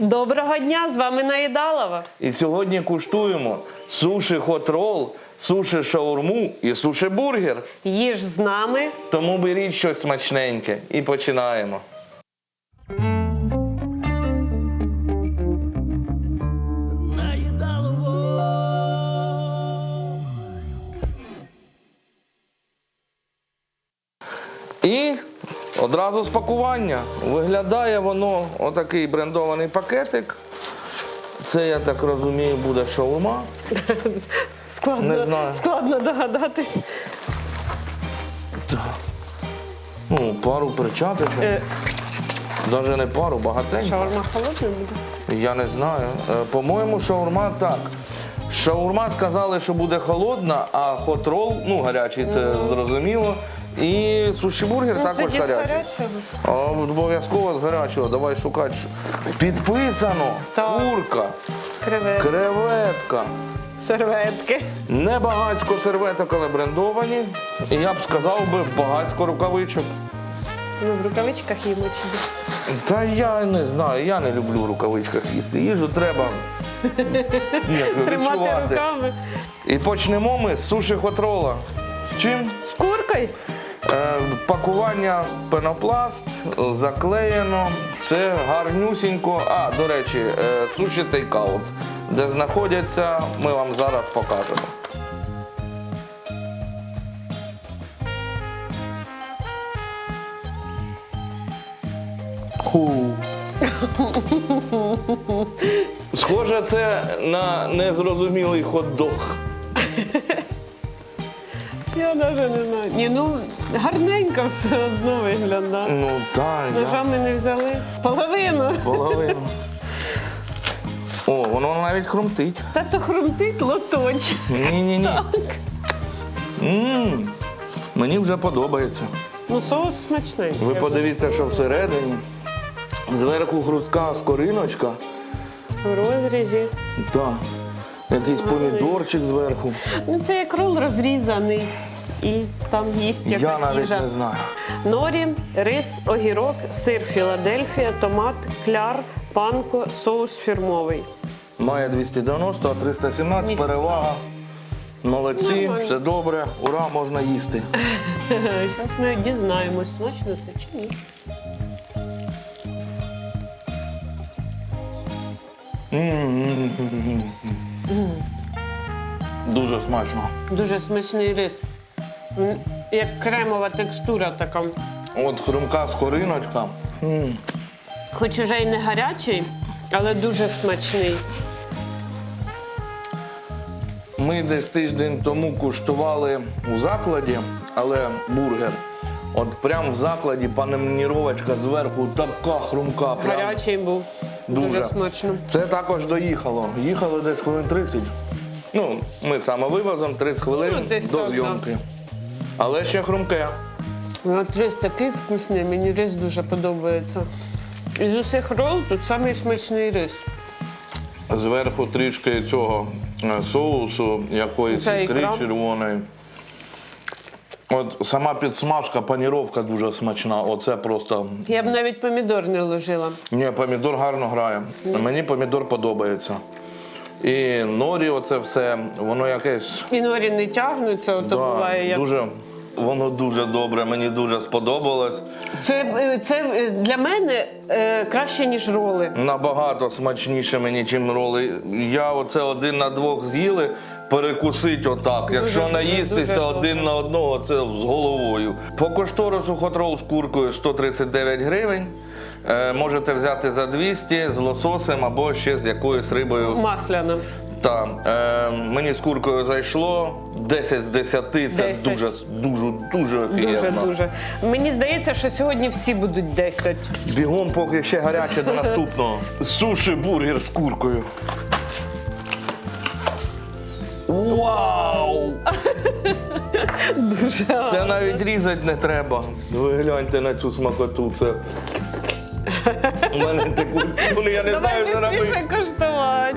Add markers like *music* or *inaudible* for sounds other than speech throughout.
Доброго дня, з вами Наїдалова. І сьогодні куштуємо суші хот-рол, суші шаурму і суші бургер. Їж з нами. Тому беріть щось смачненьке і починаємо. І одразу спакування. Виглядає воно отакий брендований пакетик. Це, я так розумію, буде шаурма. *laughs* Складно, Не знаю. складно догадатись. Так. Ну, пару перчаточок. Е, Навіть не пару, багатенько. шаурма холодна буде? Я не знаю. Е, По-моєму, шаурма так. Шаурма сказали, що буде холодна, а хот-рол, ну гарячий, це зрозуміло. І суші-бургер також Ну, Тоді з гарячий. гарячого. А, Обов'язково з гарячого. Давай шукати. Підписано. Так. Курка, Креветки, креветка. серветки. Не багацько серветок, але брендовані. І я б сказав би багацько рукавичок. Ну, в рукавичках їмо чи? Та я не знаю, я не люблю в рукавичках їсти. Їжу треба *laughs* як, Тримати відчувати. руками. І почнемо ми з суші хотрола. З чим? З куркою? Е, пакування пенопласт, заклеєно, все гарнюсінько. А, до речі, е, суші тейкаут. Де знаходяться, ми вам зараз покажемо. Ху. Схоже, це на незрозумілий хот-дог. Я навіть не знаю. Ні, ну гарненько все одно виглядає. Ну так, я Ножами не взяли. Половину. половину. О, воно навіть хрумтить. Та то хрумтить лоточ. Ні-ні-ні. М, Мені вже подобається. Ну, соус смачний. Ви подивіться, що всередині. Зверху хрустка скориночка. В розрізі. Так. Якийсь помідорчик зверху. Ну, це як рол розрізаний. І там їсть якась Я навіть їжа. не знаю. Норі, рис, огірок, сир Філадельфія, томат, кляр, панко, соус фірмовий. Має 290, а 317 перевага. Молодці, Нормально. все добре, ура, можна їсти. *laughs* Зараз ми дізнаємось, смачно це чи ні. Дуже смачно. Дуже смачний рис. М, Як кремова текстура така. От хрумка скориночка. Хоч уже й не гарячий, але дуже смачний. Ми десь тиждень тому куштували у закладі, але бургер. От прямо в закладі панемніровочка зверху така хрумка. Прям. Гарячий був. Дуже, Дуже. смачно. Це також доїхало. Їхало десь хвилин 30. Ну, ми самовивозом 30 хвилин Ну, десь до так, зйомки. Але ще хрумке. Ну, рис такий вкусний, мені рис дуже подобається. Із усіх рол тут самий смачний рис. Зверху трішки цього е, соусу, якоїсь ікри червоної. От сама підсмажка, паніровка дуже смачна. Оце просто. Я б навіть помідор не ложила. Ні, помідор гарно грає. Мені помідор подобається. І норі, оце все, воно якесь. І норі не тягнуться, ото буває. Як... дуже, воно дуже добре, мені дуже сподобалось. Це, е, це е, для мене е, краще, ніж роли. Набагато смачніше мені, ніж роли. Я оце один на двох з'їли, перекусить отак. Якщо добре, наїстися дуже один добре. на одного, це з головою. По кошторису хотрол з куркою 139 гривень. Е, можете взяти за 200 з лососем або ще з якоюсь рибою. Масляна. Та, е, мені з куркою зайшло 10 з 10. Це 10. дуже, дуже, дуже Дуже офігенно. дуже. Мені здається, що сьогодні всі будуть 10. Бігом, поки ще гаряче до наступного. Суші бургер з куркою. Вау! Дуже Це навіть різати не треба. Ви гляньте на цю смакоту. Це. У мене текуть слюни, я не знаю, що Давай робити. більше коштувати.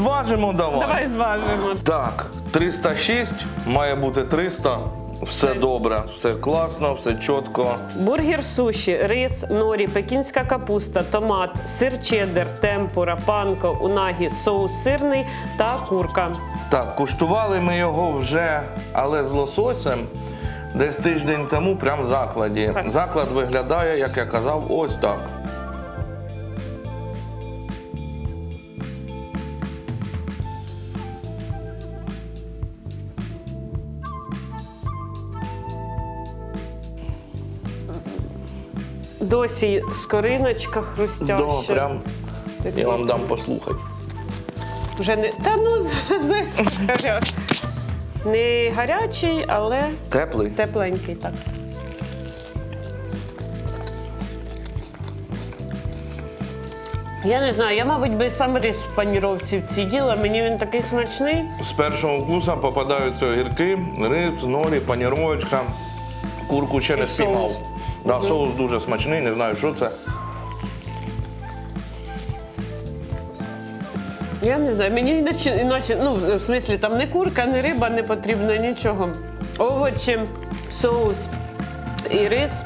Зважимо давай. Давай зважимо. Так, 306, має бути 300. Все добре, все класно, все чітко. Бургер суші, рис, норі, пекінська капуста, томат, сир чеддер, темпура, панко, унагі, соус сирний та курка. Так, куштували ми його вже, але з лососем. Десь тиждень тому, прямо в закладі. Так. Заклад виглядає, як я казав, ось так. Досі скориночка хрустяща. Да, прям я вам дам послухати. Вже не та ну *laughs* не гарячий, але Теплий. тепленький так. Я не знаю, я, мабуть, би сам рис в паніровці в цій діла. Мені він такий смачний. З першого вкуса попадаються огірки, рис, норі, паніровочка. Курку ще не соус. спіймав. Да, соус дуже смачний, не знаю, що це. Я не знаю, мені іначе, іначе ну, в смислі, там не курка, не риба не потрібно нічого. Овочі, соус і рис,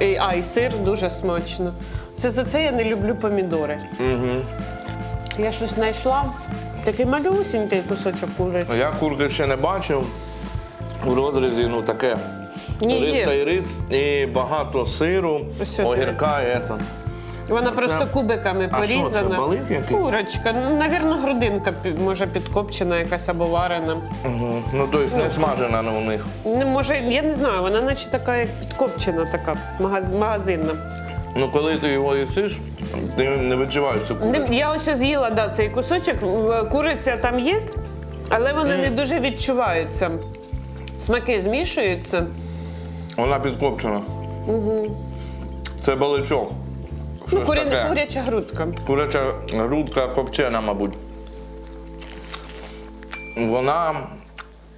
і, а, і сир дуже смачно. Це за це я не люблю помідори. Угу. Я щось знайшла. Такий малюсінький кусочок кури. Я курки ще не бачив. У розрізі ну таке. Ні, рис є. та рис, і багато сиру, Ось сюди. огірка. і ето. Вона просто кубиками А що це, порізана. балик який? Курочка. Ну, навірно, грудинка може підкопчена якась або варена. Угу. Ну, тобто не смажена на у них. Не може, я не знаю, вона наче така, як підкопчена, така магаз, магазинна. Ну, коли ти його їсиш, ти не відчуваєш цю курицю. Не- Я ось з'їла да, цей кусочок, в- куриця там є, але вона не дуже відчувається. Смаки змішуються. Вона підкопчена. Угу. Це баличок. Ну, Щось куря, таке. куряча грудка. Куряча грудка копчена, мабуть. Вона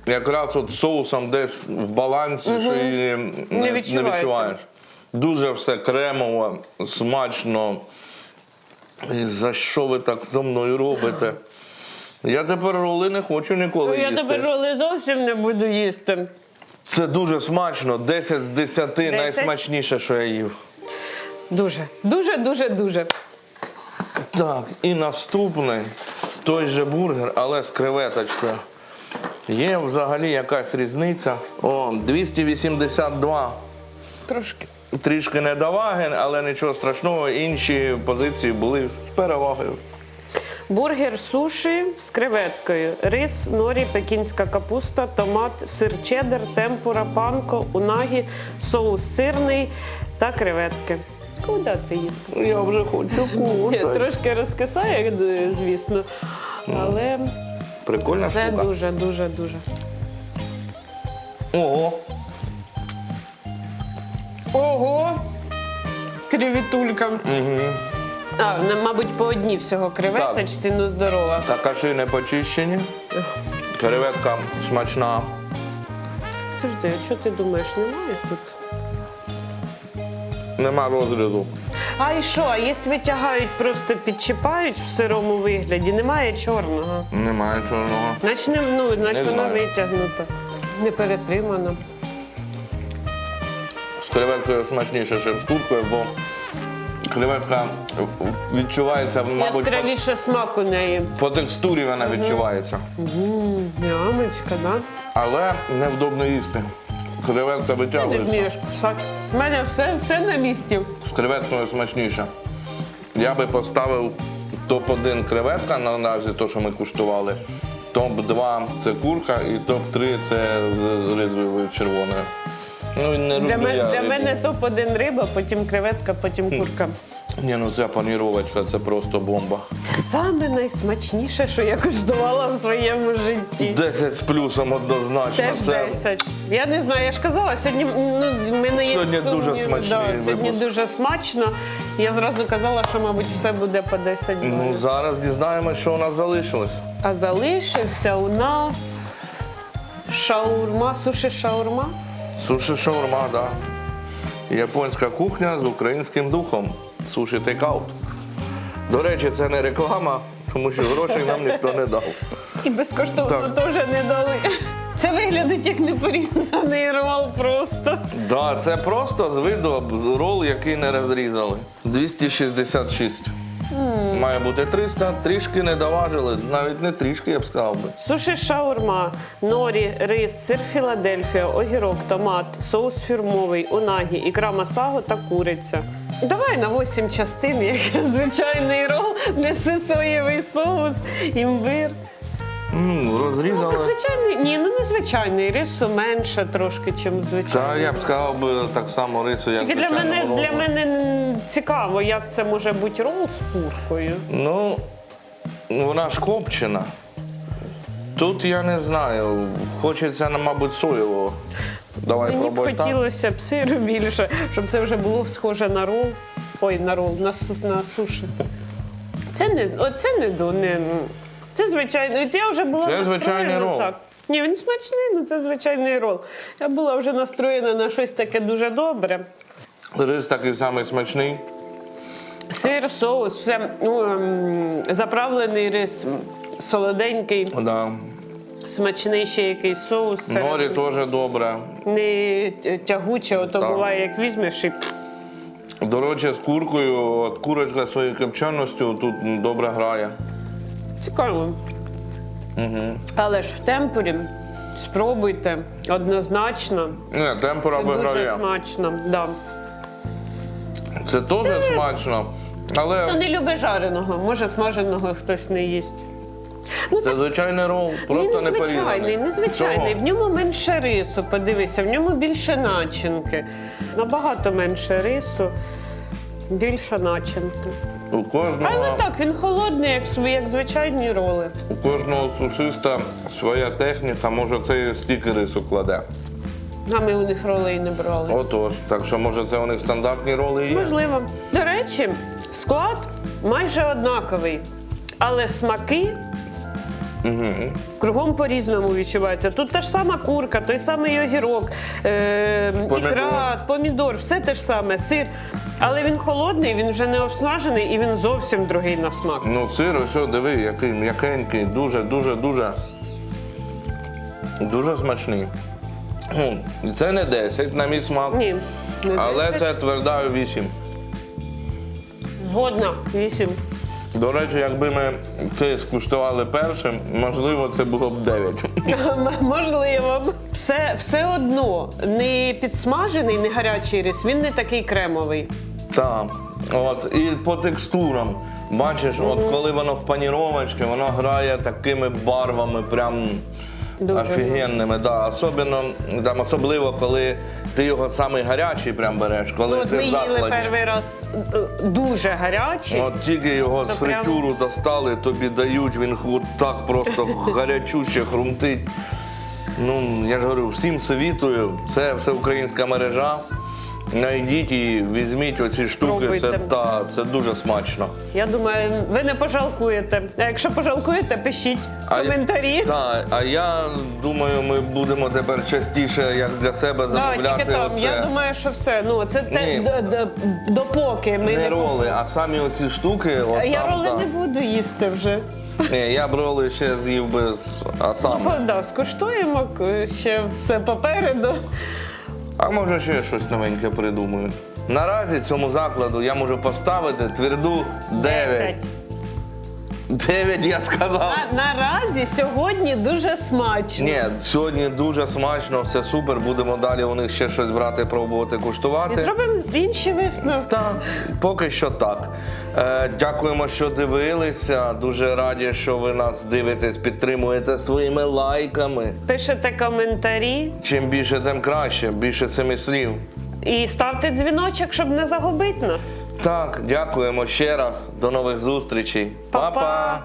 якраз от соусом десь в балансі, що її не, відчувається. відчуваєш. Дуже все кремово, смачно. І за що ви так зо мною робите? Я тепер роли не хочу ніколи Ну, Я їсти. тепер роли зовсім не буду їсти. Це дуже смачно. 10 з 10 найсмачніше, що я їв. Дуже, дуже, дуже, дуже. Так, і наступний той же бургер, але з креветочкою. Є взагалі якась різниця. О, 282. Трошки. Трішки недоваги, але нічого страшного. Інші позиції були з перевагою. Бургер суші з креветкою, рис, норі, пекінська капуста, томат, сир чеддер, темпура, панко, унагі, соус сирний та креветки. Куди ти їсти? Я вже хочу кушати. Трошки розкисає, звісно, але Прикольна це штука. дуже, дуже, дуже. Ого. Ого! Кривітулька. Угу. А, не, мабуть, по одній всього креветочці, ну здорова. Та Так, кашини почищені. Креветка смачна. Подожди, а що ти думаєш, немає тут? Нема розрізу. А і що? А якщо витягають, просто підчіпають в сирому вигляді, немає чорного. Немає чорного. Значить, не, ну, значить Не вона знаю. витягнута. Не перетримана. З креветкою смачніше, ніж з куркою, бо креветка відчувається, мабуть, по, Яскравіше смак у неї. по текстурі вона відчувається. Ямочка, да? Але невдобно їсти. Креветка Ти не витягується. вмієш кусати. У мене все, все на місці. З креветкою смачніше. Я би поставив топ-1 креветка на наразі, то, що ми куштували. Топ-2 це курка і топ-3 це з ризою червоною. Ну, і не люблю Для, мен- я для рибу. мене топ-1 риба, потім креветка, потім курка. Ні, ну ця паніровочка це просто бомба. Це саме найсмачніше, що я куштувала в своєму житті. 10 з плюсом однозначно. Теж це 10. Я не знаю, я ж казала, сьогодні ну, в мене є Сьогодні сумнів. дуже смачний да, Сьогодні випуск. дуже смачно. Я зразу казала, що, мабуть, все буде по 10 балів. Ну, зараз дізнаємося, що у нас залишилось. А залишився у нас шаурма, суші шаурма. Суші шаурма, да. Японська кухня з українським духом. Суші тейкаут. До речі, це не реклама, тому що грошей нам ніхто не дав. І безкоштовно Так. теж не дали. Це виглядить як непорізаний рол просто. Да, це просто з виду рол, який не розрізали. 266. Має бути 300, трішки не доважили, навіть не трішки, я б сказав би. Суші шаурма, норі, рис, сир Філадельфія, огірок, томат, соус фірмовий, унагі, ікра масаго та куриця. Давай на 8 частин, як *laughs* звичайний рол, неси соєвий соус, імбир. Ну, розрізали. Звичайний, ні, ну не звичайний, рису менше трошки, ніж Та звичайний. я б сказав би так само рису, як Тільки для мене, звичайного для мене цікаво, як це може бути рол з куркою. Ну, вона ж копчена. Тут я не знаю. Хочеться, ну, мабуть, соєвого. Давай Мені б пробуй так. хотілося б сиру більше, щоб це вже було схоже на рол. Ой, на рол, на, су- на суші. Це не, о, це не до не. Це звичайно. От я вже була Це настроєна звичайний рол. так. Ні, він смачний, але це звичайний рол. Я була вже настроєна на щось таке дуже добре. Рис такий самий смачний. Сир, соус, все ну, ем, заправлений рис, солоденький, Да. смачний ще якийсь соус. Це Норі теж добре. не тягуче, ото Так. буває, як візьмеш і пф, До речі, з куркою, от курочка своєю копченістю тут добре грає. Цікаво. Але ж в темпорі спробуйте однозначно. Ні, темпура Це дуже виграє. смачно. Да. Це теж смачно. Хто Але не любить жареного, може смаженого хтось не їсть. Ну, це звичайний рол, просто не незвичайний, порізаний. незвичайний. В Чого? ньому менше рису, подивися, в ньому більше начинки. Набагато менше рису, більше начинки. У кожного, Але так, він холодний, як, свої- як звичайні роли. у кожного сушиста своя техніка, може це стільки рису кладе. А ми у них ролей не брали. Отож, так що може це у них стандартні роли і є. Можливо. До речі, склад майже однаковий, але смаки кругом по-різному відчуваються. Тут та ж сама курка, той самий огірок, е, Помідор. ікра, помідор, все те ж саме, сир. Але він холодний, він вже не обсмажений і він зовсім другий на смак. Ну, сир, ось, диви, який м'якенький, дуже, дуже, дуже. Дуже смачний. Це не 10 на мій смак, Ні. не але десять. це тверда 8. Згодна, вісім. До речі, якби ми це скуштували першим, можливо, це було б 9. *laughs* Можливо. Все, все одно не підсмажений, не гарячий рис, він не такий кремовий. Так. От, і по текстурам. Бачиш, от коли воно в паніровочці, воно грає такими барвами, прям Дуже офігенними. Да. Особливо, там, особливо, коли ти його самий гарячий прям береш, коли Ну, от ти ми в їли закладі. перший раз е, дуже гарячий. От тільки його з фритюру достали, тобі дають, він от так просто *laughs* гарячуще хрумтить. Ну, я ж говорю, всім совітую, це всеукраїнська мережа. Найдіть і візьміть оці штуки, це, та, це дуже смачно. Я думаю, ви не пожалкуєте. А якщо пожалкуєте, пишіть коментарі. Так, а я думаю, ми будемо тепер частіше як для себе Да, замовляти тільки там. оце. Я думаю, що все. Ну, це те, Ні. д- д- допоки ми не не роли, а самі оці штуки. От Я там, роли та. не буду їсти вже. Ні, я б роли ще з'їв би з а сам. По- Да, скуштуємо к- ще все попереду. А може ще щось новеньке придумаю. Наразі цьому закладу я можу поставити тверду 9. 9 я сказав. А наразі сьогодні дуже смачно. Ні, сьогодні дуже смачно, все супер. Будемо далі у них ще щось брати, пробувати, І куштувати. зробимо інші висновки. Так, поки що так. Е, дякуємо, що дивилися. Дуже раді, що ви нас дивитесь, підтримуєте своїми лайками. Пишете коментарі Чим більше, тим краще. Більше цими слів. і ставте дзвіночок, щоб не загубити нас. Так, дякуємо ще раз. До нових зустрічей. Па-па.